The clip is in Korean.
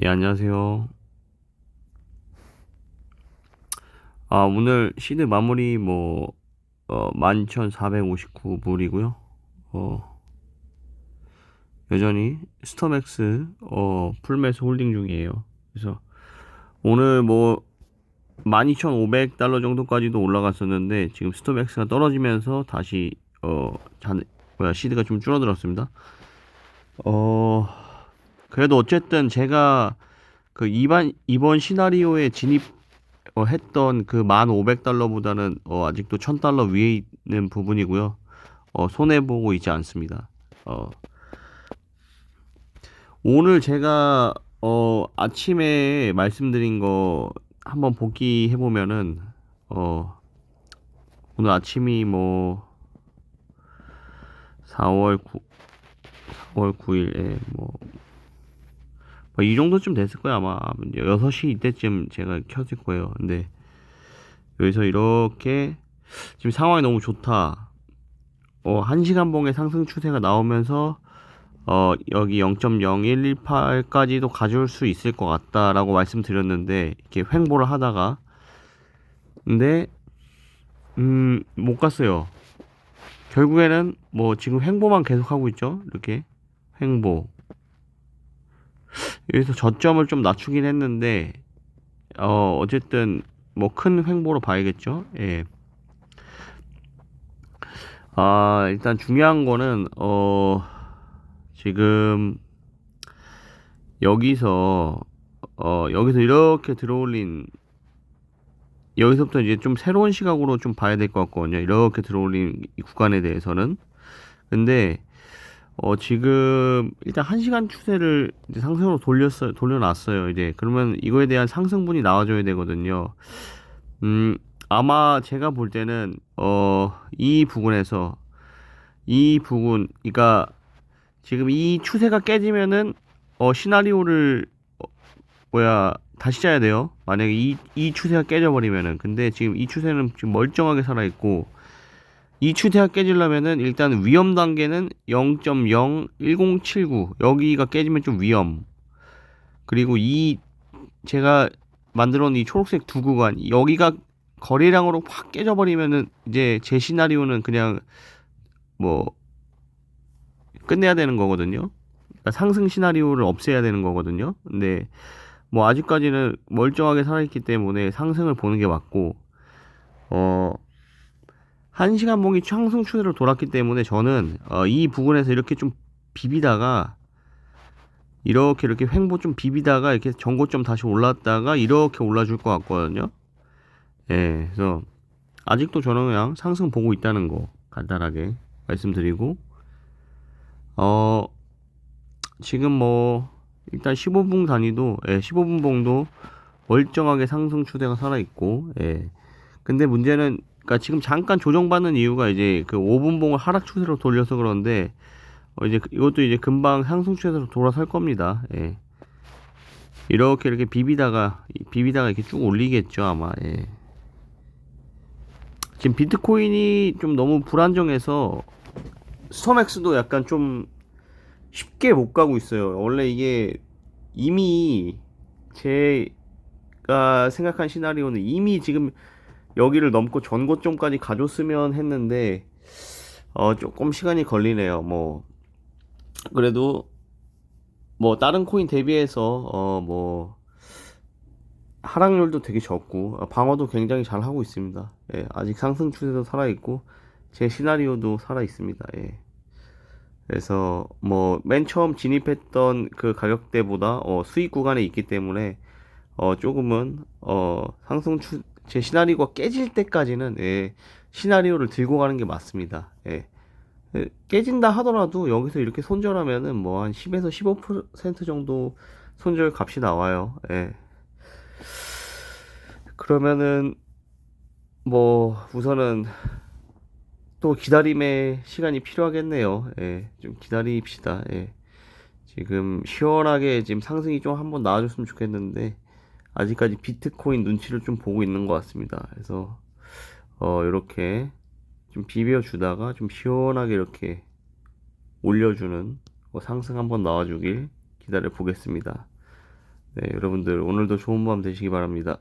예, 안녕하세요. 아, 오늘 시드 마무리 뭐, 어, 11,459불이고요. 어, 여전히 스토맥스, 어, 풀매수 홀딩 중이에요. 그래서 오늘 뭐, 12,500달러 정도까지도 올라갔었는데, 지금 스토맥스가 떨어지면서 다시, 어, 잔, 뭐야, 시드가 좀 줄어들었습니다. 어, 그래도 어쨌든 제가 그 이번 이번 시나리오에 진입 어, 했던 그 1,500달러보다는 어, 아직도 1,000달러 위에 있는 부분이고요. 어, 손해 보고 있지 않습니다. 어, 오늘 제가 어, 아침에 말씀드린 거 한번 복기해 보면은 어, 오늘 아침이 뭐 4월 9 4월 9일에 뭐뭐 이 정도쯤 됐을 거야 아마. 6시 이때쯤 제가 켰을 거예요. 근데 여기서 이렇게 지금 상황이 너무 좋다. 어 1시간 봉의 상승 추세가 나오면서 어 여기 0.0118까지도 가져올 수 있을 것 같다라고 말씀드렸는데 이렇게 횡보를 하다가. 근데 음 못 갔어요. 결국에는 뭐 지금 횡보만 계속 하고 있죠? 이렇게 횡보 여기서 저점을 좀 낮추긴 했는데 어 어쨌든 뭐 큰 횡보로 봐야겠죠. 예. 아 일단 중요한 거는 어 지금 여기서 어 여기서 이렇게 들어올린 여기서부터 이제 좀 새로운 시각으로 좀 봐야 될 것 같거든요. 이렇게 들어올린 이 구간에 대해서는 근데 어, 지금 일단 1시간 추세를 이제 상승으로 돌렸어요. 돌려놨어요. 이제 그러면 이거에 대한 상승분이 나와줘야 되거든요. 음, 아마 제가 볼 때는 어, 이 부분에서 이 부분, 그러니까 지금 이 추세가 깨지면은 어, 시나리오를 어, 뭐야 다시 짜야 돼요. 만약에 이, 이 추세가 깨져버리면은 근데 지금 이 추세는 지금 멀쩡하게 살아있고 이 추세가 깨지려면은 일단 위험 단계는 0.01079 여기가 깨지면 좀 위험. 그리고 이 제가 만들어 놓은 이 초록색 두 구간 여기가 거래량으로 확 깨져버리면은 이제 제 시나리오는 그냥 뭐 끝내야 되는 거거든요. 그러니까 상승 시나리오를 없애야 되는 거거든요. 근데 뭐 아직까지는 멀쩡하게 살아있기 때문에 상승을 보는 게 맞고 어 1시간 봉이 추세로 돌았기 때문에 저는 어, 이 부분에서 이렇게 좀 비비다가 이렇게 이렇게 횡보 좀 비비다가 이렇게 전고점 다시 올랐다가 이렇게 올라줄 것 같거든요. 예, 그래서 아직도 저는 그냥 상승 보고 있다는 거 간단하게 말씀드리고 어 지금 뭐 일단 15분 단위도 예, 15분 봉도 멀쩡하게 상승 추세가 살아 있고 예. 근데 문제는 그러니까 지금 잠깐 조정받는 이유가 이제 그 5분봉을 하락 추세로 돌려서 그런데 어 이제 그, 이것도 이제 금방 상승 추세로 돌아설 겁니다. 예. 이렇게 이렇게 비비다가 비비다가 이렇게 쭉 올리겠죠 아마. 예. 지금 비트코인이 좀 너무 불안정해서 스톰엑스도 약간 좀 쉽게 못 가고 있어요. 원래 이게 이미 제가 생각한 시나리오는 이미 지금 여기를 넘고 전고점까지 가줬으면 했는데 어 조금 시간이 걸리네요. 뭐 그래도 뭐 다른 코인 대비해서 어 뭐 하락률도 되게 적고 어, 방어도 굉장히 잘 하고 있습니다. 예, 아직 상승 추세도 살아 있고 제 시나리오도 살아 있습니다. 예. 그래서 뭐 맨 처음 진입했던 그 가격대보다 어, 수익 구간에 있기 때문에 어, 조금은 어, 상승 추, 제 시나리오가 깨질 때까지는 예, 시나리오를 들고 가는 게 맞습니다. 예. 예 깨진다 하더라도 여기서 이렇게 손절하면은 뭐 한 10에서 15% 정도 손절 값이 나와요. 예. 그러면은 뭐 우선은 또 기다림의 시간이 필요하겠네요. 예. 좀 기다립시다. 예. 지금 시원하게 지금 상승이 좀 한번 나와줬으면 좋겠는데 아직까지 비트코인 눈치를 좀 보고 있는 것 같습니다. 그래서 어 이렇게 좀 비벼 주다가 좀 시원하게 이렇게 올려주는 어, 상승 한번 나와주길 기다려 보겠습니다. 네, 여러분들 오늘도 좋은 밤 되시기 바랍니다.